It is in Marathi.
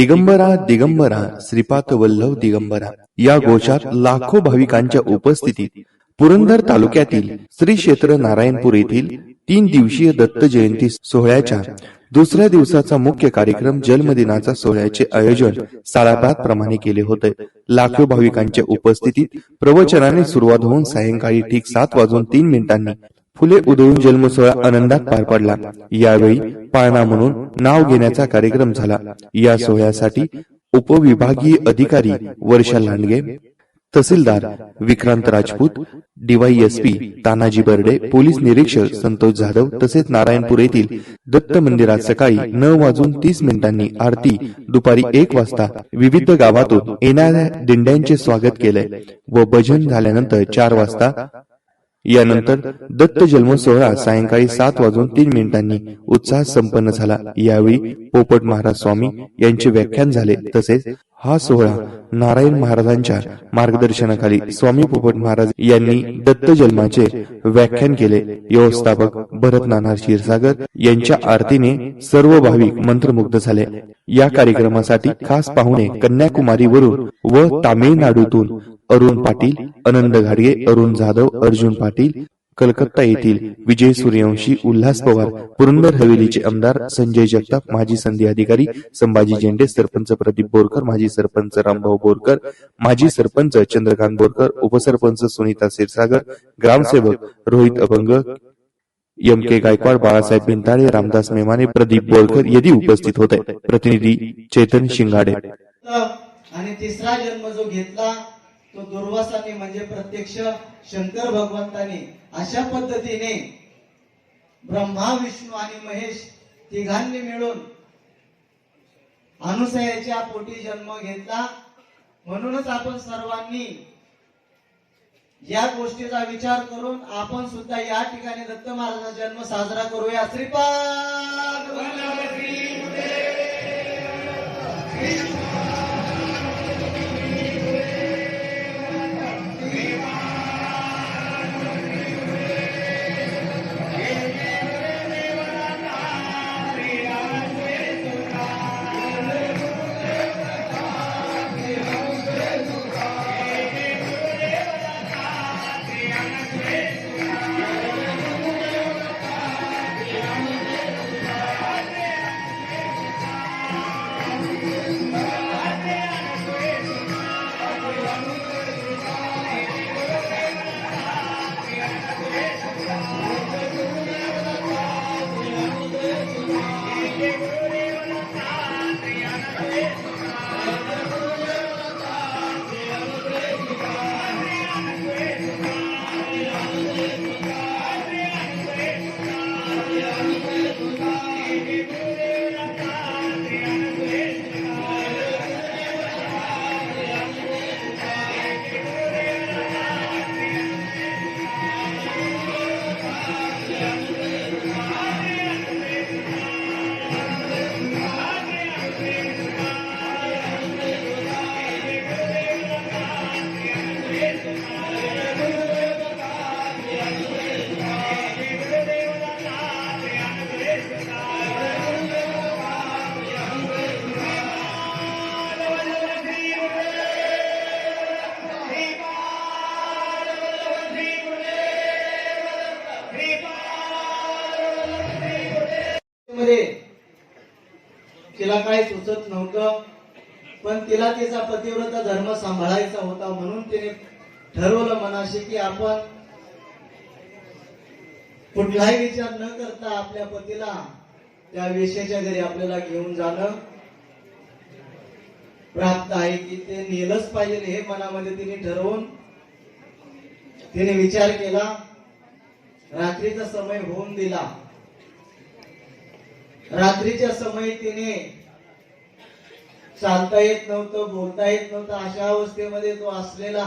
दिगंबरा दिगंबरा श्रीपाद वल्लभ दिगंबरा या गोशात लाखो भाविकांच्या उपस्थितीत पुरंदर तालुक्यातील श्री क्षेत्र नारायणपूर येथील तीन दिवसीय दत्त जयंती सोहळ्याच्या दुसऱ्या दिवसाचा मुख्य कार्यक्रम जन्मदिनाचा सोहळ्याचे आयोजन साळापात प्रमाणे केले होते. लाखो भाविकांच्या उपस्थितीत प्रवचनाने सुरुवात होऊन सायंकाळी ठीक सात वाजून तीन मिनिटांनी फुले उधळून जन्मसोहळा आनंदात पार पडला. यावेळी पाळणा म्हणून नाव घेण्याचा कार्यक्रम झाला. या सोहळ्यासाठी उपविभागीय अधिकारी वर्षा लांडगे तहसीलदार विक्रांत राजपूत डीवायएसपी तानाजी बर्डे पोलीस निरीक्षक संतोष जाधव तसेच नारायणपूर येथील दत्त मंदिरात सकाळी नऊ वाजून तीस मिनिटांनी आरती दुपारी एक वाजता विविध गावातून येणाऱ्या दिंड्यांचे स्वागत केले व भजन झाल्यानंतर चार वाजता यानंतर दत्त जन्म सोहळा सायंकाळी सात वाजून तीन मिनिटांनी उत्साह संपन्न झाला. यावेळी पोपट महाराज स्वामी यांचे व्याख्यान झाले. तसेच हा सोहळा नारायण महाराजांच्या मार्गदर्शनाखाली स्वामी पोपट महाराज यांनी दत्त जन्माचे व्याख्यान केले. व्यवस्थापक भरत नाना क्षीरसागर यांच्या आरतीने सर्व भाविक मंत्रमुग्ध झाले. या कार्यक्रमासाठी खास पाहुणे कन्याकुमारीवरून व तामिळनाडूतून अरुण पाटील आनंद घाडगे अरुण जाधव अर्जुन पाटील कलकत्ता येथील विजय सूर्यवंशी उल्हास पवार पुरंदर हवेलीचे आमदार संजय जगताप माजी संधी अधिकारी संभाजी झेंडे सरपंच प्रदीप बोरकर माजी सरपंच रामभाऊ बोरकर माजी सरपंच चंद्रकांत बोरकर उपसरपंच सुनीता क्षीरसागर ग्रामसेवक रोहित अभंग एम के गायकवाड बाळासाहेब भिंताळे रामदास मेमाने प्रदीप बोरकर यांनी उपस्थित होते. प्रतिनिधी चेतन शिंगाडे. आणि तिसरा जन्म जो घेतला तो दुर्वासाने म्हणजे प्रत्यक्ष शंकर भगवंताने अशा पद्धतीने ब्रह्मा विष्णू आणि महेश तिघांनी मिळून अनुसयाच्या पोटी जन्म घेतला. म्हणूनच आपण सर्वांनी या गोष्टीचा विचार करून आपण सुद्धा या ठिकाणी दत्त महाराजांचा जन्म साजरा करूया. श्रीपाद. मध्ये. तिला काही सुचत नव्हतं पण तिला तिचा पतिव्रता धर्म सांभाळायचा होता म्हणून तिने ठरवलं मनाशी की आपण कुठलाही विचार न करता आपल्या पतीला त्या वेश्याच्या घरी आपल्याला घेऊन जाणं प्राप्त आहे की ते नेलंच पाहिजे हे मनामध्ये तिने ठरवून तिने विचार केला. रात्रीचा समय होऊन दिला. रात्रीच्या समय तिने चालता येत नव्हतं बोलता येत नव्हतं. अशा अवस्थेमध्ये तो असलेला